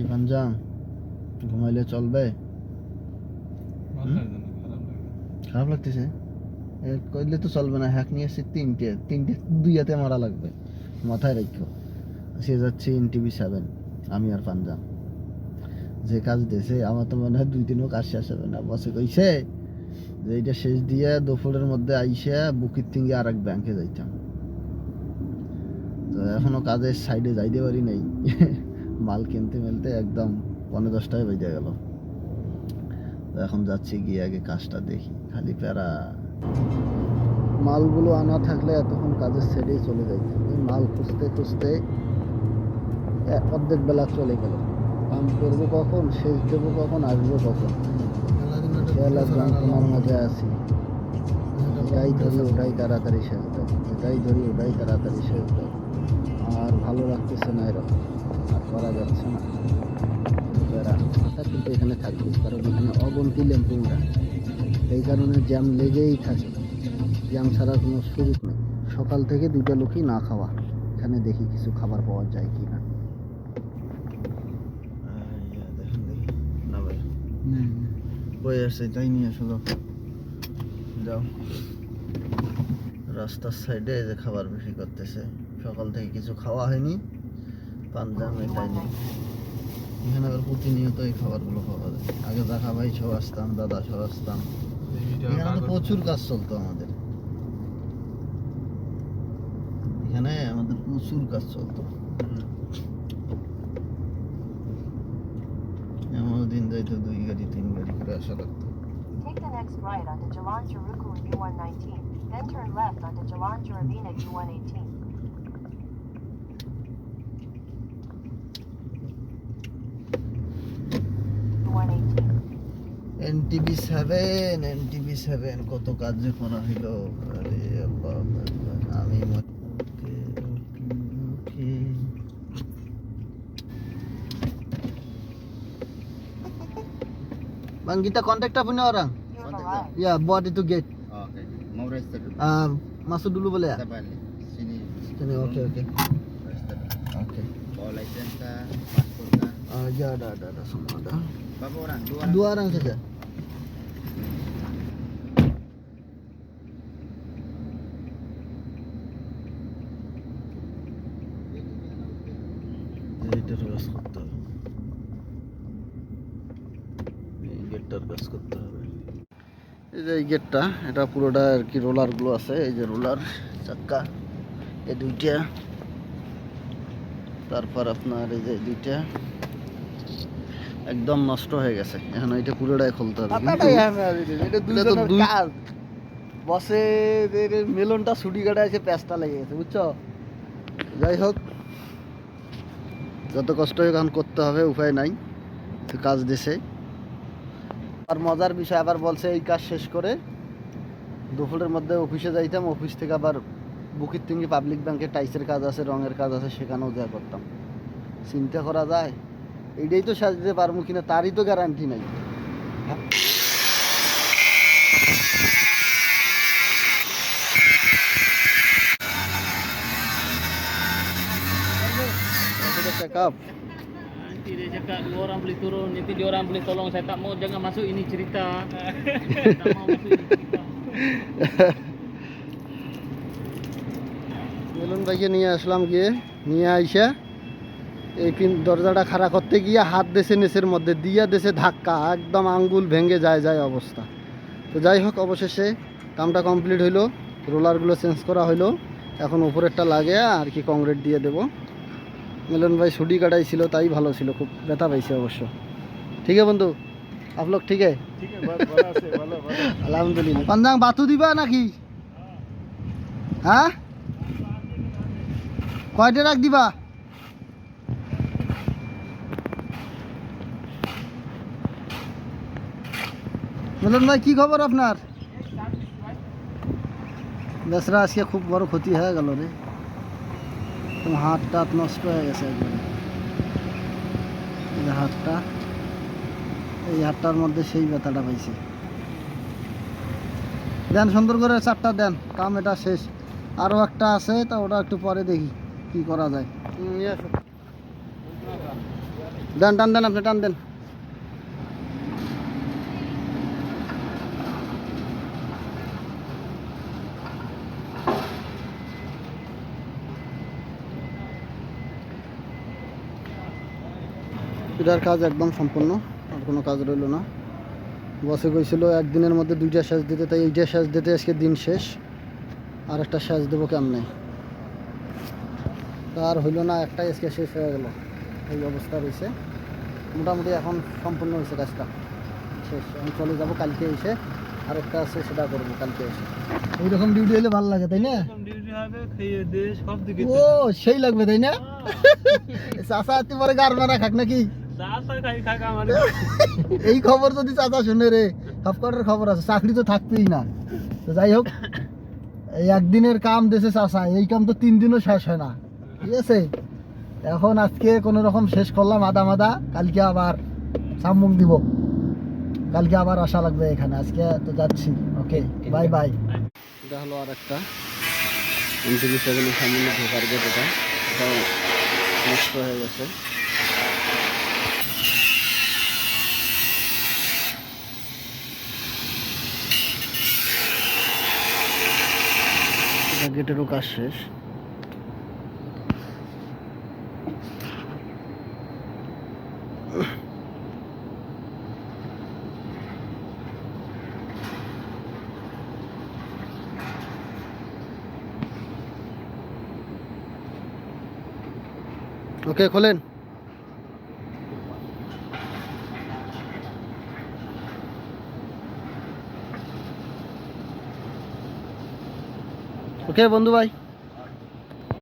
কি পাঞ্জাম ঘুমাইলে চলবে? খারাপ লাগতেছে। এ করলে তো চলবে না হ্যাক নিয়ে এসেছি তিনটে তিনটে দুইয়াতে মারা লাগবে। মাথায় রাখো। সে যাচ্ছে এন টিভি সেভেন আমি আর পাঞ্জাম যে কাজ দিয়েছে আমার তো মনে হয় দুই দিনও কাজ শেষ হবে না। বসে কইছে যে এইটা শেষ দিয়ে দুপুরের মধ্যে আইসে বুকির থেকে আর এক ব্যাংকে যাইতাম। তো এখনও কাজের সাইডে যাইতে পারি নাই। মাল কিনতে মেলতে একদম পনেরো দশটায় বেজে গেল। এখন যাচ্ছি গিয়ে আগে কাজটা দেখি, খালি প্যারা। মালগুলো আনা থাকলে এতক্ষণ কাজের সাইডেই চলে যাইত মাল খুঁজতে খুঁজতে অর্ধেক বেলা চলে গেল। কাম করব কখন শেষ দেবো কখন, আসব কখন? যন্ত্রণার মাঝে আছি। এটাই ধরি, ওটাই তাড়াতাড়ি শেষ দাও। এটাই ধরি, ওটাই তাড়াতাড়ি শেষ দাও। আর ভালো লাগতেছে না এরকম। আর করা যাচ্ছে না। কিন্তু এখানে থাকবে, কারণ এখানে অগন্তি লেম্পুরা এই কারণে জ্যাম লেগেই থাকে। জ্যাম ছাড়া কোনো সুযোগ নেই। সকাল থেকে দুইটা লোকই না খাওয়া। এখানে দেখি কিছু খাবার পাওয়া যায় কি না আসছে, তাই নিয়ে আসলো। যাও। রাস্তার সাইডে যে খাবার বেশি করতেছে। সকাল থেকে কিছু খাওয়া হয়নি। পাঞ্জাম এটাই নেই এখানে আবার প্রতিনিয়ত এই খাবারগুলো পাওয়া যায়। আগে দেখা ভাই সব আসতাম দাদা সব আসতাম। এখানে প্রচুর কাজ চলতো আমাদের। এখানে আমাদের প্রচুর কাজ চলতো। এমন দিন যাইতো দুই গাড়ি তিন গাড়ি করে আসা লাগতো। Take the next right onto Jalan Charuku U119, then turn left onto Jalan Jarabina U118. U118. NTV seven NTV seven কত কাজ যে করা হইলো আরে আল্লাহ আকবার। আমি মত- ওকে, ওকে, ওকে। Bang, kita kontak tak punya orang? You have arrived. Ya, buat itu gate. Oke, mau register dulu. Ah, masuk dulu boleh ya? Kita balik. Sini. Sini, oke oke. Register. Oke. Bawa license kah, paspor kah? Ah, ya ada ada ada semua ada. Berapa orang? Dua orang. Dua orang saja. কাজ করতে হবে। এই গেটটার কাজ করতে হবে। এই যে এই গেটটা এটা পুরোটা আর কি রোলারগুলো আছে। এই যে রোলার চাক্কা এই দুইটা। তারপর আপনার এই যে দুইটা। একদম নষ্ট হয়ে গেছে। এখন এটা পুরোটাই খুলতে হবে। এটা বসে মেলনটা ছুটি কাটা এসে প্যাঁচটা লেগে গেছে বুঝছ? যাই হোক যত কষ্ট হোক এখন করতে হবে, উপায় নাই, তো কাজ দিছে। আর মজার বিষয় আবার বলছে, এই কাজ শেষ করে দুপুরের মধ্যে অফিসে যাইতাম, অফিস থেকে আবার বুকির থেকে পাবলিক ব্যাংকে টাইসের কাজ আছে, রঙের কাজ আছে, সেখানেও যা করতাম। চিন্তা করা যায়, এটাই তো সাজতে পারব কিনা, তারই তো গ্যারান্টি নাই। Check up Nanti dia cakap dua orang boleh turun, nanti dia orang boleh tolong. Saya tak mau jangan masuk ini cerita. tak mau masuk ini cerita. বেলুন ভাইকে নিয়ে আসলাম গিয়ে নিয়ে আইসা এই পিন দরজাটা খাড়া করতে গিয়ে হাত দেশে নেচের মধ্যে দিয়া দেশে ধাক্কা একদম আঙ্গুল ভেঙে যায় যায় অবস্থা তো যাই হোক অবশেষে কামটা কমপ্লিট হইল রোলারগুলো চেঞ্জ করা হইল এখন উপরেরটা লাগে আর কি কংক্রিট দিয়ে দেবো মিলন ভাই ছুটি কাটাইছিল তাই ভালো ছিল খুব ব্যথা পাইছে অবশ্য। ঠিক আছে বন্ধু? আপলোক ঠিক আছে? ঠিক আছে ভালো- ভালো আছে ভালো ভালো। আলহামদুলিল্লাহ। পাঞ্জাং বাতু দিবা নাকি? হ্যাঁ? কয়টা রাখ দিবা? মিলন ভাই কি খবর আপনার? বেসরা আজকে খুব বড় ক্ষতি হয়ে গেল রে। হাত টাত নষ্ট হয়ে গেছে একবারে এই হাতটা এই হাতটার মধ্যে সেই ব্যথাটা পাইছে। দেন সুন্দর করে চারটা দেন কাম এটা শেষ। আরও একটা আছে তা ওটা একটু পরে দেখি কি করা যায়। দেন টান দেন আপনি টান দেন। এটার কাজ একদম সম্পূর্ণ আর কোনো কাজ রইল না। বসে কইছিল একদিনের মধ্যে দুইটা শেষ দিতে তাই এইটা শেষ দিতে আজকে দিন শেষ আর একটা শেষ দেবো কেমনে? তার হইল না একটাই আজকে শেষ হয়ে গেল এই অবস্থা রয়েছে। মোটামুটি এখন সম্পূর্ণ হয়েছে কাজটা শেষ। আমি চলে যাব কালকে এসে আরেকটা আছে সেটা করব কালকে এসে। এইরকম ডিউটি হলে ভালো লাগে তাই না? ও সেই লাগবে তাই না? চাষা তুই পরে গার মারা খাক নাকি? এই খবর যদি চাচা শুনে রে সবকটার খবর আছে, চাকরি তো থাকবেই না। তো যাই হোক, এই একদিনের কাম দেশে চাষা এই কাম তো তিন দিনও শেষ হয় না। ঠিক আছে? এখন আজকে কোনো রকম শেষ করলাম আদা মাদা, কালকে আবার সামুং দিব। কালকে আবার আসা লাগবে এখানে। আজকে তো যাচ্ছি। ওকে বাই বাই এটা হলো আর একটা সেভেনের সামনে ঢোকার গেট এটা নষ্ট হয়ে গেছে। গেটেরও কাজ শেষ। ওকে খোলেন। ওকে বন্ধু ভাই